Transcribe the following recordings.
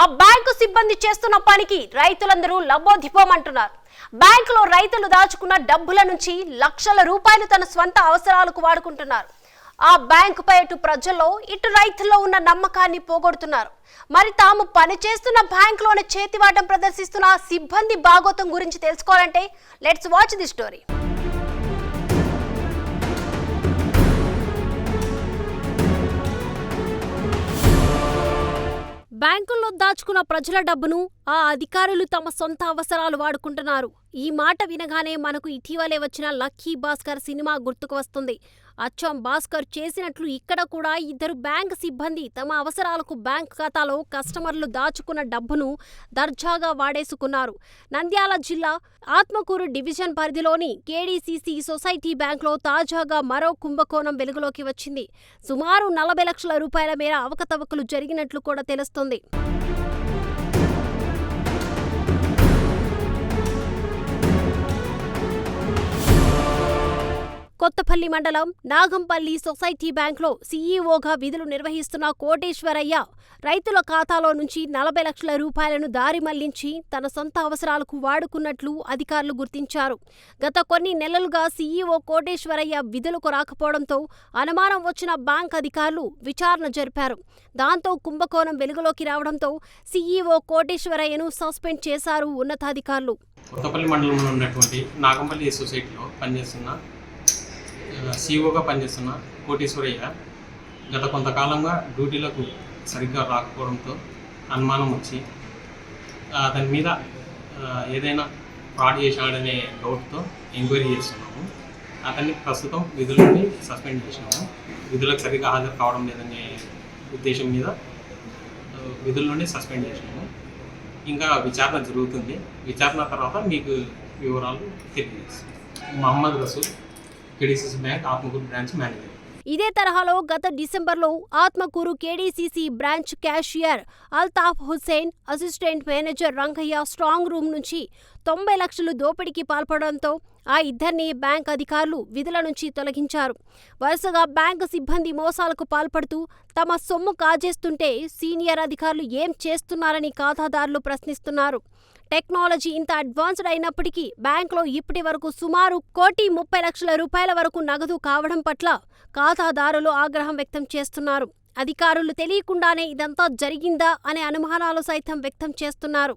ఆ బ్యాంకు సిబ్బంది చేస్తున్న పనికి రైతులందరూ లబ్బోదిపోమంటున్నారు బ్యాంకులో రైతులు దాచుకున్న డబ్బుల నుంచి లక్షల రూపాయలు తన స్వంత అవసరాలకు వాడుకుంటున్నారు. ఆ బ్యాంకుపై అటు ప్రజల్లో ఇటు రైతుల్లో ఉన్న నమ్మకాన్ని పోగొడుతున్నారు. మరి తాము పనిచేస్తున్న బ్యాంకులోనే చేతివాటం ప్రదర్శిస్తున్న సిబ్బంది బాగోతం గురించి తెలుసుకోవాలంటే లెట్స్ వాచ్ ది స్టోరీ బ్యాంకుల్లో దాచుకున్న ప్రజల డబ్బును ఆ అధికారులు తమ సొంత అవసరాలు వాడుకుంటున్నారు. ఈ మాట వినగానే మనకు ఇటీవలే వచ్చిన లక్కీ భాస్కర్ సినిమా గుర్తుకు వస్తుంది. అచ్చం భాస్కర్ చేసినట్లు ఇక్కడ కూడా ఇద్దరు బ్యాంక్ సిబ్బంది తమ అవసరాలకు బ్యాంక్ ఖాతాలో కస్టమర్లు దాచుకున్న డబ్బును దర్జాగా వాడేసుకున్నారు. నంద్యాల జిల్లా ఆత్మకూరు డివిజన్ పరిధిలోని కేడీసీసీ సొసైటీ బ్యాంక్లో తాజాగా మరో కుంభకోణం వెలుగులోకి వచ్చింది. సుమారు నలభై లక్షల రూపాయల మేర అవకతవకలు జరిగినట్లు కూడా తెలుస్తోంది. కొత్తపల్లి మండలం నాగంపల్లి సొసైటీ బ్యాంక్లో సీఈఓగా విధులు నిర్వహిస్తున్న కోటేశ్వరయ్య రైతుల ఖాతాలో నుంచి నలభై లక్షల రూపాయలను దారి మళ్ళించి తన సొంత అవసరాలకు వాడుకున్నట్లు అధికారులు గుర్తించారు. గత కొన్ని నెలలుగా సీఈఓ కోటేశ్వరయ్య విధులకు రాకపోవడంతో అనుమానం వచ్చిన బ్యాంక్ అధికారులు విచారణ జరిపారు. దాంతో కుంభకోణం వెలుగులోకి రావడంతో సీఈఓ కోటేశ్వరయ్యను సస్పెండ్ చేశారు ఉన్నతాధికారులు. కొత్తపల్లి మండలంలో ఉన్నటువంటి నాగంపల్లి సొసైటీలో పనిచేస్తున్న సీఓగా పనిచేస్తున్న కోటేశ్వరయ్య గత కొంతకాలంగా డ్యూటీలకు సరిగ్గా రాకపోవడంతో అనుమానం వచ్చి అతని మీద ఏదైనా ఫ్రాడ్ చేశాడనే డౌట్తో ఎంక్వైరీ చేస్తున్నాము. అతన్ని ప్రస్తుతం విధులని సస్పెండ్ చేసినాము. విధులకు సరిగ్గా హాజరు కావడం లేదనే ఉద్దేశం మీద విధుల నుండి సస్పెండ్ చేసినాము. ఇంకా విచారణ జరుగుతుంది. విచారణ తర్వాత మీకు వివరాలు తెలియజేస్తాం. Mohammed Rasool KDCC bank Atmakur branch manager. ఇదే తరహాలో గత డిసెంబర్లో Atmakur KDCC branch cashier Altaf Hussain assistant manager Rangaiah strong room నుంచి తొంభై లక్షలు దోపిడీకి పాల్పడడంతో ఆ ఇద్దరిని బ్యాంక్ అధికారులు విధుల నుంచి తొలగించారు. వరుసగా బ్యాంకు సిబ్బంది మోసాలకు పాల్పడుతూ తమ సొమ్ము కాజేస్తుంటే సీనియర్ అధికారులు ఏం చేస్తున్నారని ఖాతాదారులు ప్రశ్నిస్తున్నారు. టెక్నాలజీ ఇంత అడ్వాన్స్డ్ అయినప్పటికీ బ్యాంకులో ఇప్పటి వరకు సుమారు కోటి ముప్పై లక్షల రూపాయల వరకు నగదు కావడం పట్ల ఖాతాదారులు ఆగ్రహం వ్యక్తం చేస్తున్నారు. అధికారులు తెలియకుండానే ఇదంతా జరిగిందా అనే అనుమానాలు సైతం వ్యక్తం చేస్తున్నారు.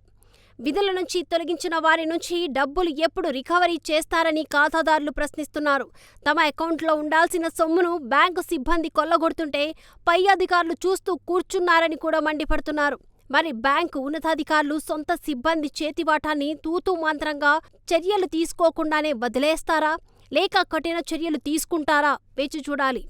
విధుల నుంచి తొలగించిన వారి నుంచి డబ్బులు ఎప్పుడు రికవరీ చేస్తారని ఖాతాదారులు ప్రశ్నిస్తున్నారు. తమ అకౌంట్లో ఉండాల్సిన సొమ్మును బ్యాంకు సిబ్బంది కొల్లగొడుతుంటే పై అధికారులు చూస్తూ కూర్చున్నారని కూడా మండిపడుతున్నారు. మరి బ్యాంకు ఉన్నతాధికారులు సొంత సిబ్బంది చేతివాటాన్ని తూతూమాంత్రంగా చర్యలు తీసుకోకుండానే వదిలేస్తారా? లేక కఠిన చర్యలు తీసుకుంటారా? వేచి చూడాలి.